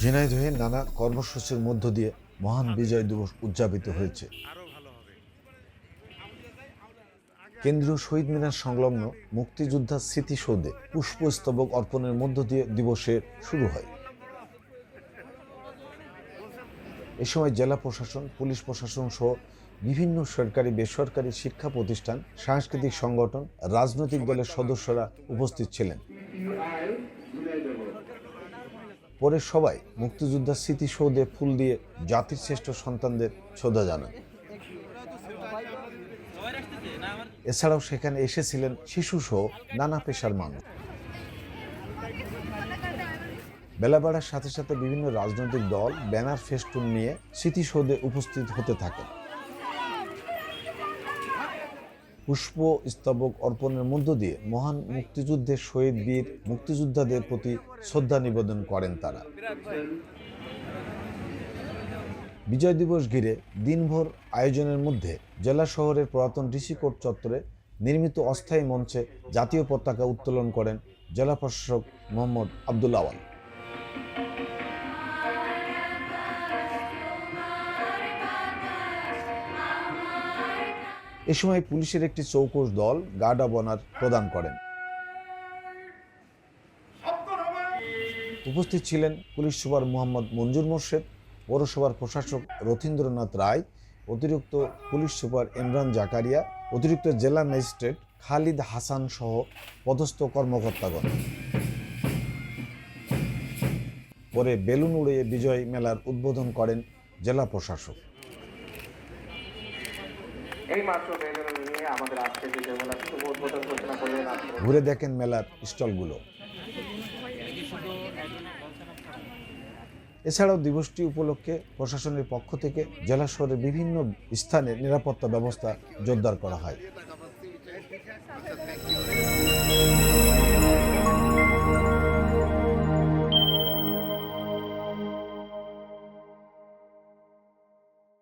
ঝিনাইদহে নানা কর্মসূচির মধ্য দিয়ে মহান বিজয় দিবস উদযাপিত হয়েছে। কেন্দ্রীয় শহীদ মিনার সংলগ্ন মুক্তিযোদ্ধা স্মৃতিসৌধে পুষ্পস্তবক অর্পণের মধ্য দিয়ে দিবসের শুরু হয়। এ সময় জেলা প্রশাসন, পুলিশ প্রশাসন সহ বিভিন্ন সরকারি, বেসরকারি শিক্ষা প্রতিষ্ঠান, সাংস্কৃতিক সংগঠন, রাজনৈতিক দলের সদস্যরা উপস্থিত ছিলেন। পরে সবাই মুক্তিযোদ্ধার স্মৃতিসৌধে ফুল দিয়ে জাতির শ্রেষ্ঠ সন্তানদের শ্রদ্ধা জানান। এছাড়াও সেখানে এসেছিলেন শিশুসহ নানা পেশার মানুষ। বেলা বাড়ার সাথে সাথে বিভিন্ন রাজনৈতিক দল, ব্যানার, ফেস্টুন নিয়ে স্মৃতিসৌধে উপস্থিত হতে থাকেন। পুষ্প স্তবক অর্পণের মধ্য দিয়ে মহান মুক্তিযুদ্ধের শহীদ বীর মুক্তিযোদ্ধাদের প্রতি শ্রদ্ধা নিবেদন করেন তারা। বিজয় দিবস ঘিরে দিনভর আয়োজনের মধ্যে জেলা শহরের পুরাতন ডিসি কোর্ট চত্বরে নির্মিত অস্থায়ী মঞ্চে জাতীয় পতাকা উত্তোলন করেন জেলা প্রশাসক মোহাম্মদ আব্দুল এ সময় পুলিশের একটি চৌকস দল গার্ড অব অনার প্রদান করেন। উপস্থিত ছিলেন পুলিশ সুপার মোহাম্মদ মঞ্জুর মোর্শেদ, পৌরসভার প্রশাসক রথীন্দ্রনাথ রায়, অতিরিক্ত পুলিশ সুপার ইমরান জাকারিয়া, অতিরিক্ত জেলা ম্যাজিস্ট্রেট খালিদ হাসান সহ পদস্থ কর্মকর্তাগণ। পরে বেলুন উড়িয়ে বিজয় মেলার উদ্বোধন করেন জেলা প্রশাসক। ঘুরে দেখেন মেলার স্টলগুলো। এছাড়াও দিবসটি উপলক্ষে প্রশাসনের পক্ষ থেকে জেলা শহরের বিভিন্ন স্থানে নিরাপত্তা ব্যবস্থা জোরদার করা হয়।